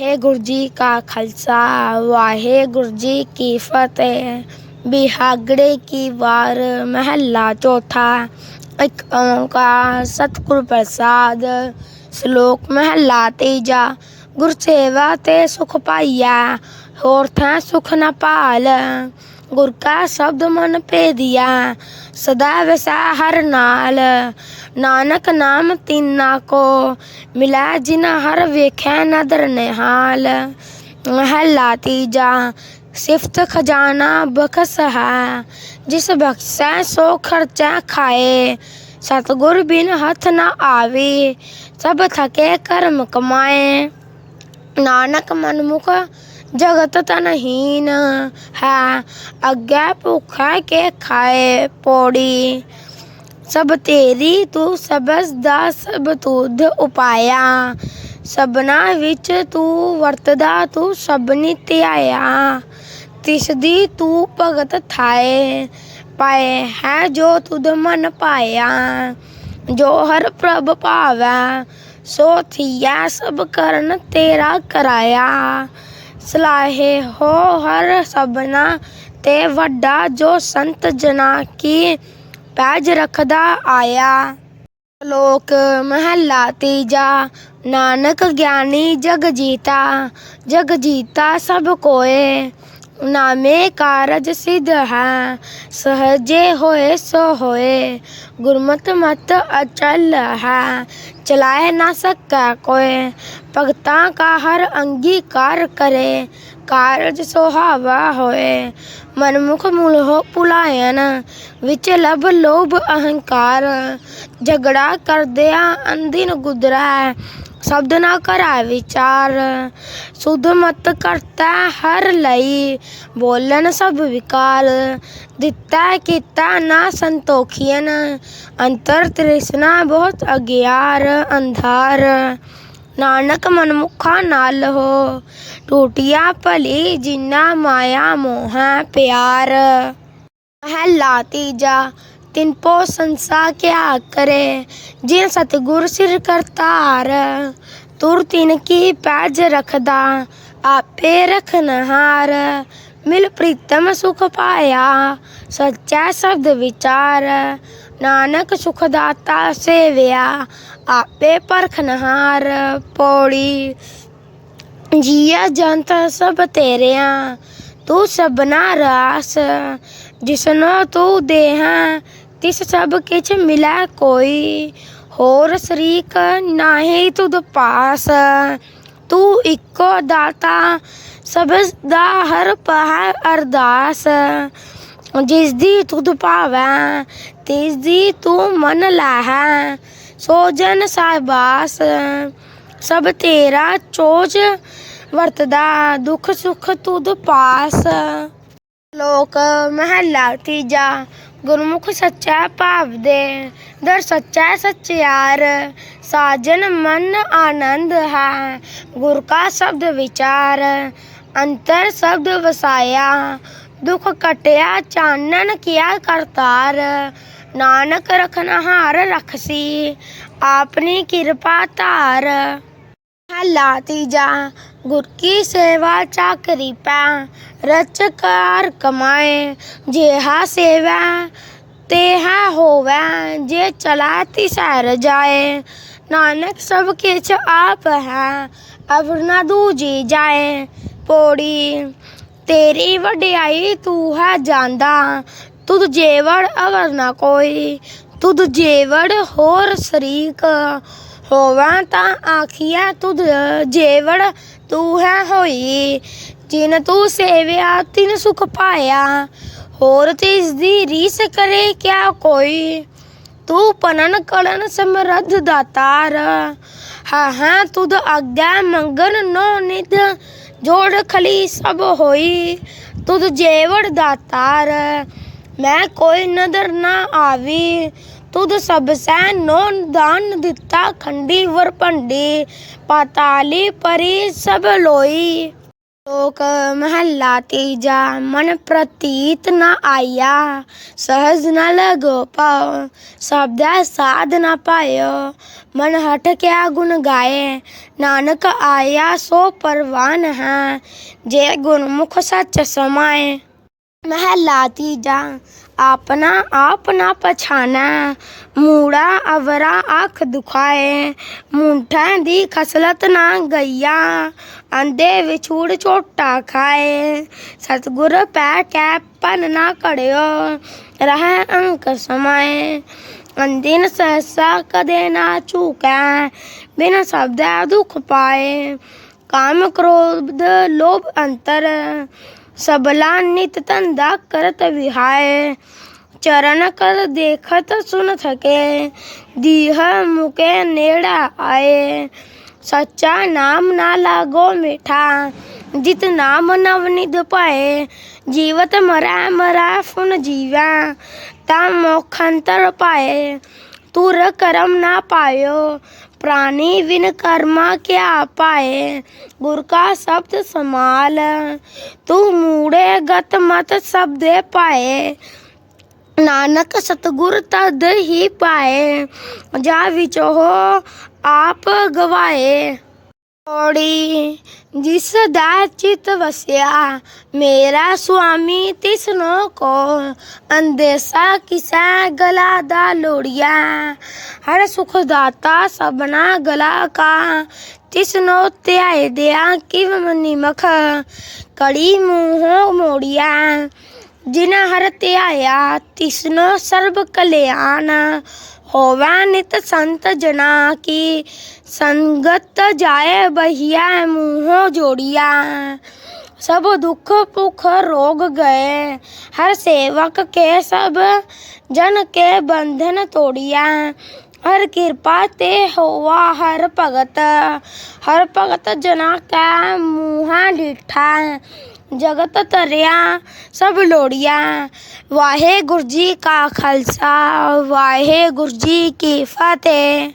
ਵਾਹਿਗੁਰੂ ਜੀ ਕਾ ਖਾਲਸਾ ਵਾਹਿਗੁਰੂ ਜੀ ਕੀ ਫਤਿਹ। ਬਿਹਾਗੜੇ ਕੀ ਵਾਰ, ਮਹੱਲਾ ਚੌਥਾ। ਇੱਕ ਓੰਕਾਰ ਸਤਿਗੁਰ ਪ੍ਰਸਾਦ। ਸ਼ਲੋਕ, ਮਹੱਲਾ ਤੀਜਾ। ਗੁਰ ਸੇਵਾ ਤੇ ਸੁਖ ਪਾਈਆ, ਹੋਰ ਥਾਂ ਸੁਖ ਨਾ ਭਾਲ। ਗੁਰ ਕਾ ਸ਼ਬਦ ਮਨ ਭੇਦਿਆ ਸਦਾ ਵਸਾ ਹਰ ਨਾਲ, ਨਾਨਕ ਨਾਮ ਤਿੰਨਾ ਕੋ, ਮਿਲਾ ਜਿਨ ਹਰ ਵੇਖੈ ਨਦਰ ਨਿਹਾਲ। ਮਹਲਾ ਤੀਜਾ, ਸਿਫਤ ਖਜ਼ਾਨਾ ਬਖਸ ਹੈ, ਜਿਸ ਬਖਸ਼ੈ ਸੋ ਖਰਚਾ ਖਾਏ। ਸਤਗੁਰ ਬਿਨ ਹੱਥ ਨਾ ਆਵੇ, ਸਭ ਥਕੇ ਕਰਮ ਕਮਾਏ। ਨਾਨਕ ਮਨਮੁਖ ਜਗਤ ਤਨਹੀਨ ਹੈ। ਅੱਗੇ ਭੁੱਖਾ ਕੇ ਖਾਏ ਪੌੜੀ। ਸਭ ਤੇਰੀ ਤੂੰ ਸਬਸ ਦਾ ਸਭ ਤੁਧ ਉਪਾਇਆ। ਸਬਨਾ ਵਿੱਚ ਤੂੰ ਵਰਤਦਾ, ਤੂੰ ਸਭਨੀ ਧਿਆਇਆ। ਤਿਸ ਦੀ ਤੂੰ ਭਗਤ ਥਾਏ, ਪਾਏ ਹੈ ਜੋ ਤੁਧ ਮਨ ਪਾਇਆ। ਜੋ ਹਰ ਪ੍ਰਭ ਭਾਵੈ, ਸੋ ਥੀਆ ਸਭ ਕਰਨ ਤੇਰਾ ਕਰਾਇਆ। ਸਲਾਹੇ ਹੋ ਹਰ ਸਭਨਾ ਤੇ ਵੱਡਾ ਜੋ ਸੰਤ ਜਨਾ ਕੀ ਪੈਜ ਰੱਖਦਾ ਆਇਆ। ਲੋਕ ਮਹੱਲਾ ਤੀਜਾ, ਨਾਨਕ ਗਿਆਨੀ ਜਗ ਜੀਤਾ ਜਗ ਜੀਤਾ ਸਭ ਕੋਏ। ਨਾਮੇ ਕਾਰਜ ਸਿਧ ਹੈ, ਸਹਜੇ ਹੋਏ ਸੋ ਹੋਏ, ਗੁਰਮਤਿ ਮਤ ਅਚਲ ਹੈ, ਚਲਾਏ ਨਾ ਸਕੈ ਕੋਏ, ਭਗਤਾਂ ਕਾ ਹਰ ਅੰਗੀਕਾਰ ਕਰੇ, ਕਾਰਜ ਸੁਹਾਵਾ ਹੋਏ, ਮਨਮੁਖ ਮੂਲ ਹੋ ਪੁਲਾਇਨ, ਵਿੱਚ ਲਬ ਲੋਭ ਅਹੰਕਾਰ, ਝਗੜਾ ਕਰਦਿਆਂ ਅੰਦਿਨ ਗੁਦਰੈ ਸ਼ਬਦ ਨਾ ਕਰਾ ਵਿਚਾਰ। ਸੁਧ ਮਤ ਕਰਤਾ ਹਰ ਲਈ, ਬੋਲਣ ਸਭ ਵਿਕਾਰ। ਦਿੱਤਾ ਕੀਤਾ ਨਾ ਸੰਤੋਖੀਨ ਅੰਤਰ ਤ੍ਰਿਸ਼ਨਾ ਬਹੁਤ ਅਗਿਆਰ, ਅੰਧਾਰ। ਨਾਨਕ ਮਨਮੁਖਾ ਨਾਲ ਹੋ, ਟੂਟਿਆ ਭਲੀ ਜਿਨਾ ਮਾਇਆ ਮੋਹ ਪਿਆਰ। ਮਹਿਲਾ ਤੀਜਾ ਤਿਨ ਪੋ ਸੰਸਾ ਕਿਆ ਕਰੇ ਜਿਨ ਸਤਗੁਰ ਸਿਰ ਕਰਤਾਰ ਤੁਰ ਤਿਨ ਕੀ ਪੈਜ ਰਖਦਾ ਆਪੇ ਰਖਨਹਾਰ ਮਿਲ ਪ੍ਰੀਤਮ ਸੁਖ ਪਾਇਆ ਸੱਚਾ ਸ਼ਬਦ ਵਿਚਾਰ ਨਾਨਕ ਸੁਖ ਦਾਤਾ ਸੇਵਿਆ ਆਪੇ ਪਰਖਨਹਾਰ ਪੌੜੀ ਜੀਆ ਜੰਤ ਸਭ ਤੇਰਿਆਂ ਤੂੰ ਸਭਨਾ ਰਾਸ ਜਿਸਨੋ ਤੂੰ ਦੇਹਾਂ ਤਿਸ ਸਭ ਕਿਛ ਮਿਲੈ ਕੋਈ, ਹੋਰ ਸ਼ਰੀਕ ਨਾਹੀ ਤੁਧ ਪਾਸ। ਤੂੰ ਇੱਕੋ ਦਾਤਾ ਸਭ ਦਾ ਹਰ ਪਹ ਅਰਦਾਸ। ਜਿਸ ਦੀ ਤੁਧ ਭਾਵੈ ਤਿਸ ਦੀ ਤੂੰ ਮਨ ਲਾਹੈ। ਸੋ ਜਨ ਸਾਹਿਬਾਸ, ਸਭ ਤੇਰਾ ਚੋਜ ਵਰਤਦਾ, ਦੁੱਖ ਸੁਖ ਤੁਧ ਪਾਸ। ਲੋਕ ਮਹੱਲਾ ਤੀਜਾ ਗੁਰਮੁਖ ਸੱਚਾ ਭਾਵ ਦੇ ਦਰ ਸੱਚਾ ਸਚਿਆਰ ਸਾਜਨ ਮਨ ਆਨੰਦ ਹੈ, ਗੁਰ ਕਾ ਸ਼ਬਦ ਵਿਚਾਰ। ਅੰਤਰ ਸ਼ਬਦ ਵਸਾਇਆ, ਦੁਖ ਕਟਿਆ, ਚਾਨਣ ਕੀਆ ਕਰਤਾਰ ਨਾਨਕ ਰਖਨਹਾਰ ਰਖਸੀ, ਆਪਣੀ ਕਿਰਪਾ ਧਾਰ। ਮਹੱਲਾ ਤੀਜਾ ਗੁਰ ਕੀ ਸੇਵਾ ਚਾਕਰੀ ਪੈ ਰਚਕਾਰ ਕਮਾਏ, ਜਿਹਾ ਸੇਵਾ, ਤੇਹਾ ਹੋਵੈ, ਜੇ ਚਲਾ ਤਿਸਰ ਜਾਏ। ਨਾਨਕ ਸਭ ਕਿਛ ਆਪ ਹੈ ਅਵਰ ਨਾ ਦੂਜੀ ਜਾਏ। ਪੋੜੀ, ਤੇਰੀ ਵਡਿਆਈ ਤੂੰ ਹੈ ਜਾਂਦਾ, ਤੁਧ ਜੇਵੜ ਅਵਰ ਨਾ ਕੋਈ, ਤੁਧ ਜੇਵੜ ਹੋਰ ਸ਼ਰੀਕ। ਹੋਵਾਂ ਤਾਂ ਆਖੀਆ ਤੂੰ ਜੇਵੜ ਤੂੰ ਹੈ ਹੋਈ, ਜਿਨ ਤੂੰ ਸੇਵਿਆ ਤਿਨ ਸੁਖ ਪਾਇਆ। ਹੋਰ ਤਿਸ ਦੀ ਰੀਸ ਕਰੇ ਕਿਆ ਕੋਈ, ਤੂੰ ਪਨਨ ਕਲਨ ਸਮਰੱਧ ਦਾਤਾਰ। ਹਾਂ ਹਾਂ ਤੁਧ ਆਗਿਆ ਮੰਗਨ ਨੋ ਨਿਦ ਜੋੜ ਖਲੀ ਸਭ ਹੋਈ, ਤੁਧ ਜੇਵੜ ਦਾਤਾਰ। ਮੈਂ ਕੋਈ ਨਦਰ ਨਾ ਆਵੀ ਤੁਧ ਸਭ ਸੈ ਨੋ ਦਾਨ ਦਿੱਤਾ, ਖੰਡੀ ਵਰ ਭੰਡੀ, ਪਾਤਾਲੀ ਪਰੀ ਸਭ ਲੋਈ। ਲੋਕ ਮਹੱਲਾ ਤੀਜਾ, ਮਨ ਪ੍ਰਤੀਤ ਨ ਆਇਆ, ਸਹਜ ਨ ਲਗੋ ਪਾਉ ਸਬਦਾ ਸਾਧ ਨ ਪਾਇਓ। ਮਨ ਹਟ ਕਿਆ ਗੁਣ ਗਾਏ, ਨਾਨਕ ਆਇਆ ਸੋ ਪਰਵਾਨ ਹੈ, ਜੇ ਗੁਰਮੁਖ ਸੱਚ ਸਮਾਏ। ਮਹੱਲਾ ਤੀਜਾ ਆਪਣਾ ਆਪ ਨਾ ਪਛਾਨਾ, ਮੂੜਾ ਅਵਰਾ ਅੱਖ ਦੁਖਾਏ, ਮੁੰਠਾਂ ਦੀ ਖਸਲਤ ਨਾ ਗਈਆ ਅੰਦੇ ਵਿਛੂੜ ਝੋਟਾ ਖਾਏ। ਸਤਗੁਰ ਪੈ ਕੈ ਪਨ ਨਾ ਘੜਿਓ, ਰਹਿ ਅੰਕ ਸਮਾਏ। ਅੰਦਿਨ ਸਹਸਾ ਕਦੇ ਨਾ ਝੂਕੈ, ਬਿਨ ਸ਼ਬਦੈ ਦੁਖ ਪਾਏ। ਕਾਮ ਕ੍ਰੋਧ ਲੋਭ ਅੰਤਰ ਸਬਲਾ ਨਿਤ ਧੰਦਾ ਕਰਤ ਵਿਹਾਏ ਚਰਨ ਕਰ ਦੇਖਤ ਸੁਨ ਥਕੇ ਦੀਹ ਮੁਕੇ ਨੇੜਾ ਆਏ ਸੱਚਾ ਨਾਮ ਨਾ ਲਾਗੋ ਮਿਠਾ ਜਿਤ ਨਾਮ ਨਵਨਿਧ ਪਾਏ ਜੀਵਤ ਮਰੈ ਮਰੈ ਫੁਨ ਜੀਵੈ ਤਾ ਮੋਖੰਤਰ ਪਾਏ ਤੁਰ ਕਰਮ ਨਾ ਪਾਇਓ ਪ੍ਰਾਣੀ ਵਿਨ ਕਰਮਾ ਕਿਆ ਪਾਏ? ਗੁਰ ਕਾ ਸ਼ਬਦ ਸਮਾਲ ਤੂੰ ਮੂੜੇ ਗਤ ਮਤ ਸਬਦੇ ਪਾਏ। ਨਾਨਕ ਸਤਗੁਰ ਤਦ ਹੀ ਪਾਏ। ਜਾ ਵਿੱਚ ਉਹ ਆਪ ਗਵਾਏ। ਓੜੀ ਜਿਸ ਦਾ ਚਿਤ ਵਸਿਆ, ਮੇਰਾ ਸੁਆਮੀ ਤਿਸਨੋ ਕੋ ਅੰਦੇਸਾ ਕਿਸੈ ਗਲਾ ਦਾ ਲੋੜੀਆ। ਹਰ ਸੁਖ ਦਾਤਾ ਸਬਨਾ ਗਲਾ ਕਾ, ਤਿਸਨੋ ਧਿਆਏ ਦਿਆ ਕਿਵ ਨਿਮਖ ਕੜੀ ਮੂੰਹੋਂ ਮੋੜੀਆ। ਜਿਨ ਹਰ ਧਿਆਇਆ, ਤਿਸਨੋ ਸਰਬ ਕਲਿਆਣ ਹੋਵੈ ਨਿਤ ਸੰਤ ਜਨਾ ਕੀ ਸੰਗਤ ਜਾਏ ਬਹੀਆ ਮੂੰਹੋਂ ਜੋੜੀਆ ਸਭ ਦੁੱਖ ਭੁਖ ਰੋਗ ਗਏ ਹਰ ਸੇਵਕ ਕੇ ਸਭ ਜਨ ਕੇ ਬੰਧਨ ਤੋੜਿਆ ਹਰ ਕਿਰਪਾ ਤੇ ਹੋਵਾ ਹਰ ਭਗਤ ਹਰ ਭਗਤ ਜਨਾ ਕੈ ਮੂੰਹਾਂ ਡਿਠਾ ਜਗਤ ਤਰਿਆ ਸਭ ਲੋੜੀਆ। ਵਾਹਿਗੁਰੂ ਜੀ ਕਾ ਖਾਲਸਾ ਵਾਹਿਗੁਰੂ ਜੀ ਕੀ ਫਤਿਹ।